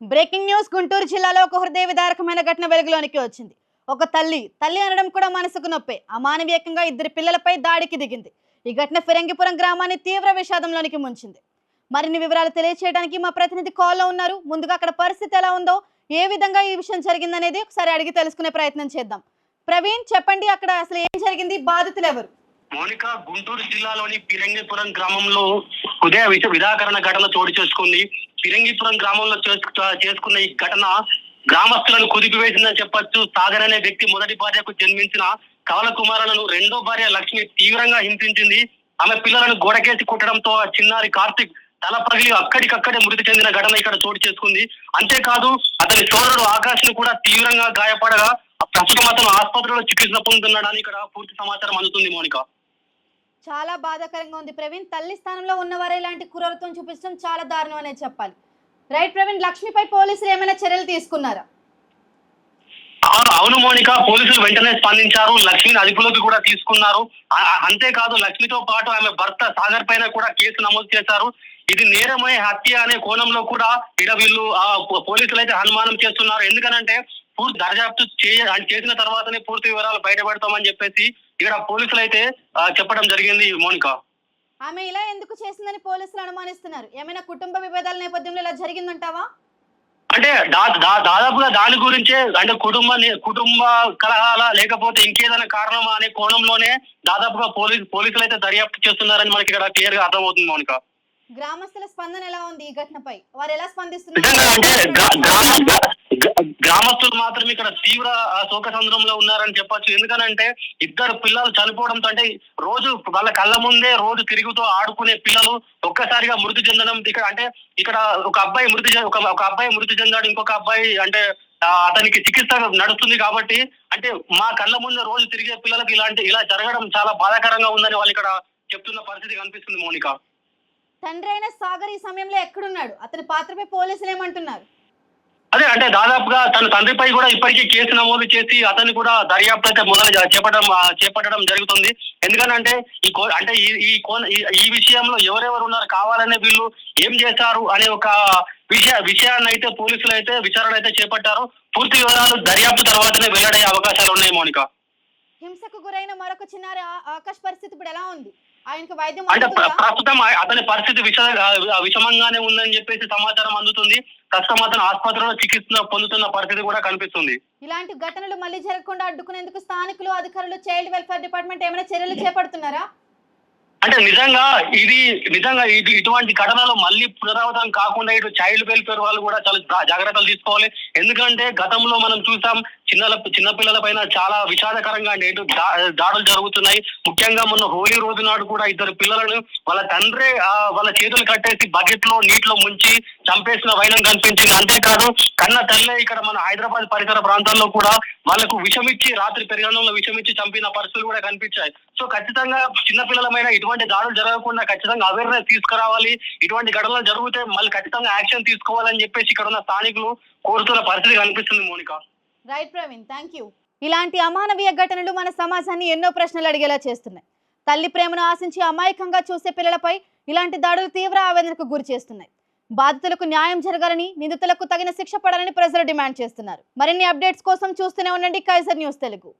Breaking news Guntur జిల్లాలో ఒక హృదయ విదారకమైన ఘటన వెలుగులోనికి వచ్చింది. ఒక తల్లి తల్లి అనడం కూడా మనసుకు నొప్పే. అమానవీయంగా ఇద్దరు పిల్లలపై దాడికి దిగింది. ఈ ఘటన ఫిరంగిపురం గ్రామాన్ని తీవ్ర విషాదంలోనికి ముంచింది. మరిన్ని వివరాలు తెలియచేయడానికి మా ప్రతినిధి కాల్లో ఉన్నారు. ముందుగా అక్కడ పరిస్థితి ఎలా ఉందో ఏ విధంగా ఈ విషయం జరిగిందనేది ఒకసారి అడిగి తెలుసుకునే ప్రయత్నం చేద్దాం. ప్రవీణ్ చెప్పండి అక్కడ అసలు ఏం జరిగింది? బాధితులు ఎవరు? మౌనిక గుంటూరు జిల్లాలోని పిరంగిపురం గ్రామంలో ఉదయ విష విధాకరణ ఘటన చోటు చేసుకుంది. పిరంగిపురం గ్రామంలో చేసుకున్న ఈ ఘటన గ్రామస్తులను కుదిపివేసిందని చెప్పొచ్చు. సాగర్ అనే వ్యక్తి మొదటి భార్యకు జన్మించిన కవల కుమారులను రెండో భార్య లక్ష్మి తీవ్రంగా హింసించింది. ఆమె పిల్లలను గోడకేసి కుట్టడంతో ఆ చిన్నారి కార్తిక్ తల పగిలి అక్కడికక్కడే మృతి చెందిన ఘటన ఇక్కడ చోటు చేసుకుంది. అంతేకాదు అతని సోదరుడు ఆకాశ్ను కూడా తీవ్రంగా గాయపడగా ప్రస్తుతం అతను ఆసుపత్రిలో చికిత్స పొందుతున్నాడని ఇక్కడ పూర్తి సమాచారం అందుతుంది మౌనిక. చాలా బాధాకరంగా ఉంది ప్రవీణ్. తల్లి స్థానంలో ఉన్నవారే ఇలాంటి క్రూరత్వం చూపించడం చాలా దారుణం అనేది చెప్పాలి. రైట్ ప్రవీణ్ లక్ష్మిపై పోలీసులు ఏమైనా చర్యలు తీసుకున్నారా? అవును అవును పోలీసులు వెంటనే స్పందించారు. లక్ష్మిని అదుపులోకి కూడా తీసుకున్నారు. అంతేకాదు లక్ష్మితో పాటు ఆమె భర్త సాగర్ పైన కూడా కేసు నమోదు చేశారు. ఇది నేరమైన హత్య అనే కోణంలో కూడా ఇడ వీళ్ళు ఆ పోలీసులు అయితే అనుమానం చేస్తున్నారు. ఎందుకనంటే పూర్తి దర్యాప్తు చేసిన తర్వాతనే పూర్తి వివరాలు బయటపెడతామని చెప్పేసి ఇక్కడ పోలీసులు అయితే చెప్పడం జరిగింది మౌనిక. ఆమె ఇలా ఎందుకు చేసిందని పోలీసులు అనుమానిస్తున్నారు? ఏమైనా కుటుంబ విభేదాల నేపథ్యంలో ఇలా జరిగిందంటావా? అంటే దాదాపుగా దాని గురించే అంటే కుటుంబ కుటుంబ కలహాల లేకపోతే ఇంకేదైనా కారణమా అనే కోణంలోనే దాదాపుగా పోలీసు పోలీసులు అయితే దర్యాప్తు చేస్తున్నారని మనకి ఇక్కడ క్లియర్గా అర్థమవుతుంది మౌనిక. గ్రామస్తుల స్పందన ఎలా ఉంది ఈ ఘటనపై? వారు ఎలా స్పందిస్తున్నారు? గ్రామస్తులు మాత్రం ఇక్కడ తీవ్ర ఆ, శోక సంద్రంలో ఉన్నారని చెప్పొచ్చు. ఎందుకనంటే ఇద్దరు పిల్లలు చనిపోవడంతో అంటే రోజు వాళ్ళ కళ్ళ ముందే రోజు తిరుగుతూ ఆడుకునే పిల్లలు ఒక్కసారిగా మృతి చెందడం ఇక్కడ అంటే ఇక్కడ ఒక అబ్బాయి మృతి ఒక అబ్బాయి మృతి చెందాడు ఇంకొక అబ్బాయి అంటే అతనికి చికిత్స నడుస్తుంది కాబట్టి అంటే మా కళ్ళ ముందే రోజు తిరిగే పిల్లలకు ఇలాంటి ఇలా జరగడం చాలా బాధాకరంగా ఉందని వాళ్ళు ఇక్కడ చెప్తున్న పరిస్థితి కనిపిస్తుంది మౌనిక. తండ్రి అయిన సాగర్ ఈ సమయంలో ఎక్కడున్నాడు? అతని పాత్రపై పోలీసులు ఏమంటున్నారు? అదే అంటే దాదాపుగా తన తండ్రిపై కూడా ఇప్పటికీ కేసు నమోదు చేసి అతన్ని కూడా దర్యాప్తు అయితే మొదలు చేపట్టడం చేపట్టడం జరుగుతుంది. ఎందుకనంటే ఈ కో అంటే ఈ కోన ఈ- విషయంలో ఎవరెవరు ఉన్నారు కావాలనే వీళ్ళు ఏం చేశారు అనే ఒక విషయ విషయాన్ని అయితే పోలీసులు అయితే విచారణ అయితే చేపట్టారు. పూర్తి వివరాలు దర్యాప్తు తర్వాతనే వెల్లడే అవకాశాలు ఉన్నాయి మౌనిక. హింసకు గురైన మరొక చిన్నారి ఆ- ఆకాష్ పరిస్థితి ఇప్పుడు ఎలా ఉంది? ఆయనకు వైద్యం అంటే? ప్రస్తుతం అతని పరిస్థితి విష విషమంగానే ఉందని చెప్పేసి సమాచారం అందుతుంది. ప్రస్తుతం అతను ఆసుపత్రిలో చికిత్స పొందుతున్న పరిస్థితి కూడా కనిపిస్తుంది. ఇలాంటి ఘటనలు మళ్ళీ జరగకుండా అడ్డుకునేందుకు స్థానికులు అధికారులు చైల్డ్ వెల్ఫేర్ డిపార్ట్మెంట్ ఏమైనా చర్యలు చేపడుతున్నారా? అంటే నిజంగా ఇది నిజంగా ఇది ఇటువంటి ఘటనలు మళ్ళీ పునరావృతం కాకుండా ఇటు చైల్డ్ వెల్ఫేర్ వాళ్ళు కూడా చాలా జాగ్రత్తలు తీసుకోవాలి. ఎందుకంటే గతంలో మనం చూసాం చిన్నల చిన్నపిల్లల పైన చాలా విషాదకరంగా అంటే దా- దాడులు జరుగుతున్నాయి. ముఖ్యంగా మొన్న హోలీ రోజు నాడు కూడా ఇద్దరు పిల్లలను వాళ్ళ తండ్రే వాళ్ళ చేతులు కట్టేసి బకెట్లో నీటిలో ముంచి చంపేసిన వైనం కనిపించింది. అంతేకాదు కన్న తల్లే ఇక్కడ మన హైదరాబాద్ పరిసర ప్రాంతాల్లో కూడా వాళ్ళకు విషమిచ్చి రాత్రి పెరగడంలో విషమిచ్చి చంపిన పరిస్థితులు కూడా కనిపించాయి. సో ఖచ్చితంగా చిన్నపిల్లలమైన ఇటువంటి దాడులు జరగకుండా ఖచ్చితంగా అవేర్నెస్ తీసుకురావాలి. ఇటువంటి ఘటనలు జరిగితే మళ్ళీ ఖచ్చితంగా యాక్షన్ తీసుకోవాలని చెప్పేసి ఇక్కడ ఉన్న స్థానికులు కోరుతున్న పరిస్థితి కనిపిస్తుంది Monika. Right Praveen thank you ఇలాంటి అమానవీయ ఘటనలు మన సమాజాన్ని ఎన్నో ప్రశ్నలు అడిగేలా చేస్తున్నాయి. తల్లి ప్రేమను ఆశించి అమాయకంగా చూసే పిల్లలపై ఇలాంటి దాడులు తీవ్ర ఆవేదనకు గురి చేస్తున్నాయి. బాధితులకు న్యాయం జరగాలని నిందితులకు తగిన శిక్ష పడాలని ప్రజలు డిమాండ్ చేస్తున్నారు. మరిన్ని అప్డేట్స్ కోసం చూస్తూనే ఉండండి. Kaizer news Telugu.